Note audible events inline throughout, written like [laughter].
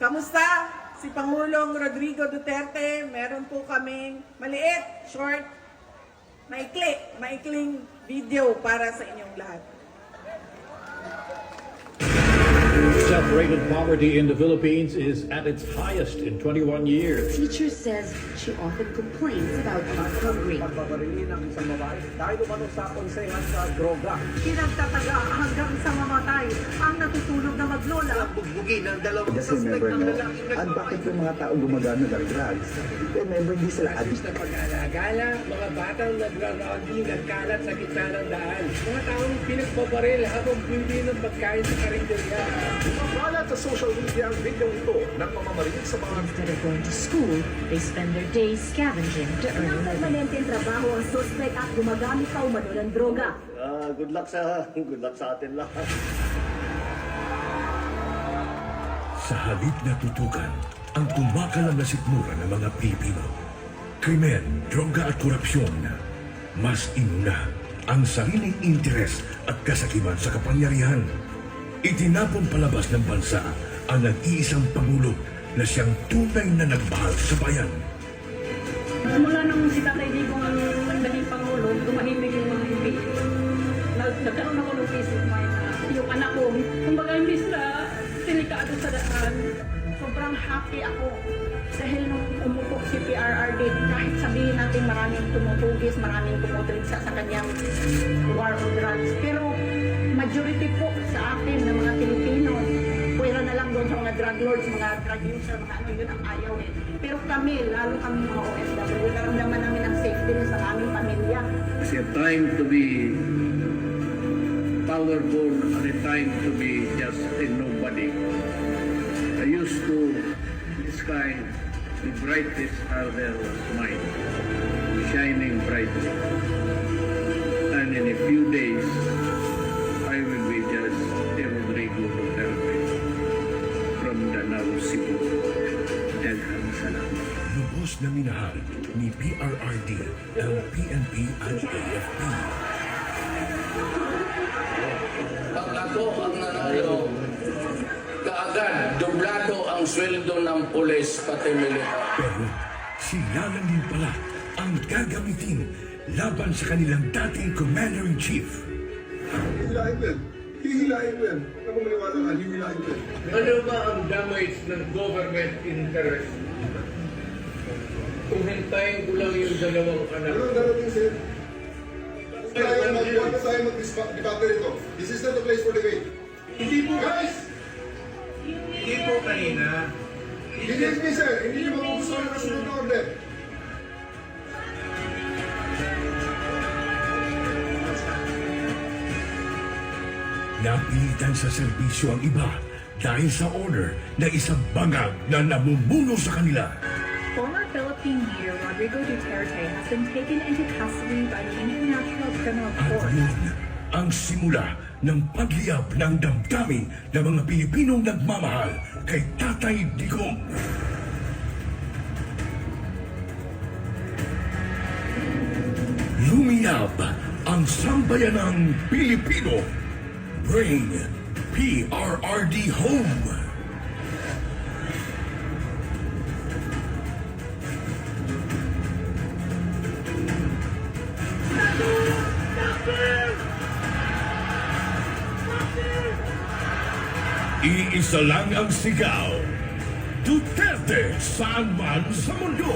Kamusta? Si Pangulong Rodrigo Duterte, meron po kaming maliit, short, maikli, maikling video para sa inyong lahat. Self-rated poverty in the Philippines is at its highest in 21 years. Teacher says she often complains about being hungry. pagbabarilin ng isang babae dahil umano sa konsehan sa droga. pinagtataga hanggang sa mamatay ang natutulog na maglola. Bugbugin ng dalawang Kasi never know. At bakit yung mga tao gumagana ng drugs? Never hindi sila addict. na pag-alagala, mga batang nagra-rogging, nagkalat sa gitna ng daan. Mga taong pinagbabaril habang bumili ng pagkain sa karinderya. Kalat sa social media ang video ito ng pamamaril sa mga Instead of going to school, they spend their days scavenging to earn a living. Trabaho ang suspect at gumagamit pa umano ng droga. Ah, good luck sa [laughs] good luck sa atin lahat. Sa halip na tutukan ang kumakalam na sikmura ng mga Pilipino. Krimen, droga at korupsyon. Mas inuna ang sariling interes at kasakiman sa kapangyarihan. Itinapon palabas ng bansa ang nag-iisang Pangulo na siyang tunay na nagmahal sa bayan. Mula nung si Tatay Digong ang naging Pangulo, tumahimik yung mga hindi. Nag nagkaroon ako ng peace of mind na yung anak ko, kumbaga imbis na delikado sa daan, sobrang happy ako. Dahil nung umupo si PRRD, kahit sabihin natin maraming tumutugis, maraming tumutuligsa sa kanyang war on drugs. Drug lords, mga drug user, mga ano yun ang ayaw eh. Pero kami, lalo kami mga OFW, naramdaman namin ang safety sa aming pamilya. It's a time to be powerful and a time to be just a nobody. I used to in the brightest there was mine, shining brightly. Na minahal ni PRRD ang PNP at AFP. Pag ako ang nanalo, kaagad doblado ang sweldo ng pulis pati militar. Pero sila lang din pala ang gagamitin laban sa kanilang dating Commander-in-Chief. Hihilahin mo yan. Hihilahin mo yan. Huwag ka maniwala ka, hihilahin mo yan. Ano ba ang damage ng government interest? Hintayin ko lang yung dalawang anak. Ano darating? Tayo mag-iwan na tayo mag-debate rito. This is not the place for debate. Hindi po, Guys! hindi po kanina. Believe me, sir. Hindi nyo magugustuhan ang kasunod na order. Napilitan sa serbisyo ang iba dahil sa order na isang bangag na namumuno sa kanila. Former Philippine leader Rodrigo Duterte has been taken into custody by the International Criminal At Court. ang simula ng pagliyab ng damdamin ng mga Pilipinong nagmamahal kay Tatay Digong. Lumiyab ang sambayanang Pilipino. Bring PRRD home. Iisa lang ang sigaw. Duterte saan man sa mundo.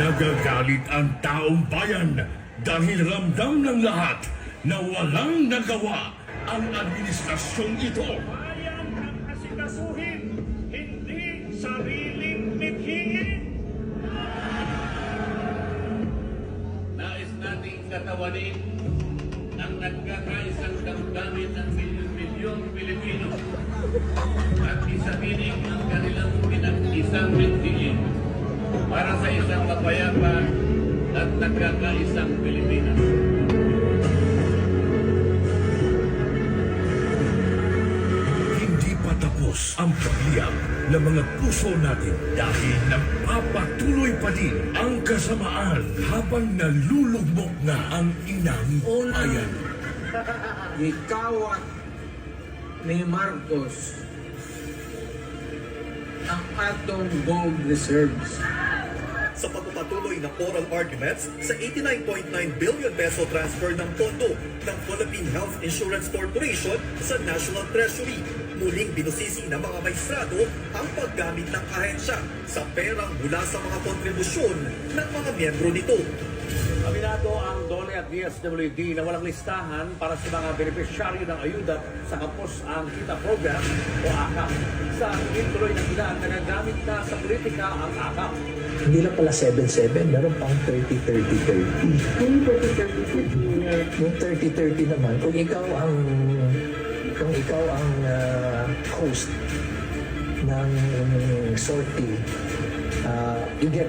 Nagagalit ang taong bayan dahil ramdam ng lahat na walang nagawa ang administrasyong ito. Bayan ang asikasuhin, katawanin ang nagkakaisang damdamin ng milyon-milyon Pilipino at isabihin ang kanilang pinag-isang mithiin para sa isang mapayapa at nagkakaisang Pilipinas. Hindi pa tapos matatapos ang pagliyab ng mga puso natin dahil nagpapatuloy pa din ang kasamaan habang nalulugmok na ang inang bayan. Ikaw at ni Marcos ang atong gold reserves. Sa pagpapatuloy ng oral arguments sa 89.9 billion peso transfer ng pondo ng Philippine Health Insurance Corporation sa National Treasury. Muling binusisi ng mga maestrado ang paggamit ng ahensya sa perang mula sa mga kontribusyon ng mga miyembro nito. Aminado ang DOLE at DSWD na walang listahan para sa mga benepisyaryo ng ayuda sa Kapos ang Kita Program o AKAP. Sa tuloy ng ilan na nagamit na sa politika ang AKAP. Hindi lang pala 7-7, meron pang 30-30-30. Yung 30-30 Yung 30-30 naman, kung ikaw ang kung ikaw ang ah, host ng sortie, ah, you get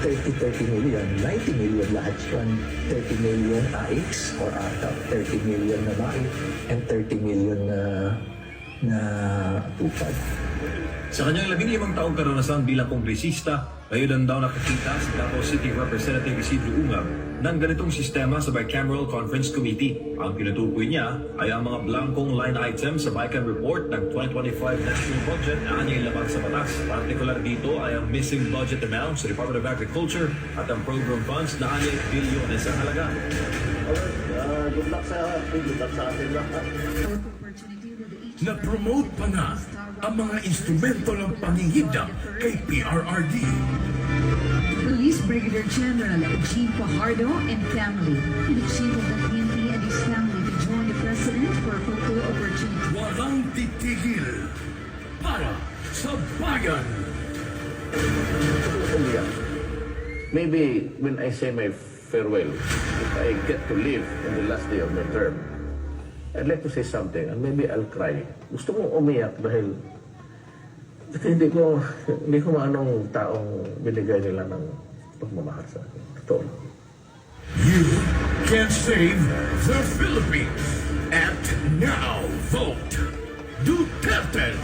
30-30 million. 90 million lahat yun. 30 million AX or ATAP, 30 million na MAI, and 30 million na na tupad. Sa kanyang labing limang taong karanasan bilang kongresista, ngayon daw nakakita si Davao City Representative Isidro Ungab ng ganitong sistema sa Bicameral Conference Committee. Ang pinutukoy niya ay ang mga blankong line items sa Bican Report ng 2025 National Budget na kanyang labang sa batas. Partikular dito ay ang missing budget amount sa Department of Agriculture at ang program funds na kanyang bilyones ang halaga. Ah, good luck sa good luck sa atin lahat. Na-promote pa nga ang mga instrumento ng pangingidam kay PRRD. Police Brigadier General Jean Fajardo and family. The chief of the PNP and his family to join the president for a photo opportunity. Walang titigil para sa bayan. Maybe when I say my farewell, if I get to live in the last day of my term, I'd like to say something and maybe I'll cry. Gusto kong umiyak dahil hindi ko hindi ko maanong taong binigay nila ng pagmamahal sa akin. Totoo. You can save the Philippines. Act now. Vote Duterte.